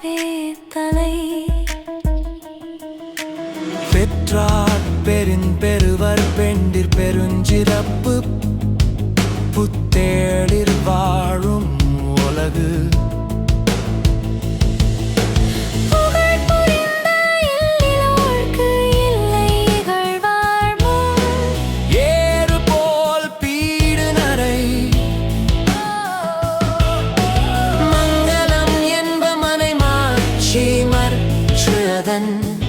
பேத்தலை பெற்றார் பெருந் பெருவர் பெண்டிர் பெருஞ்சிறப்பு புத்தேடிர் than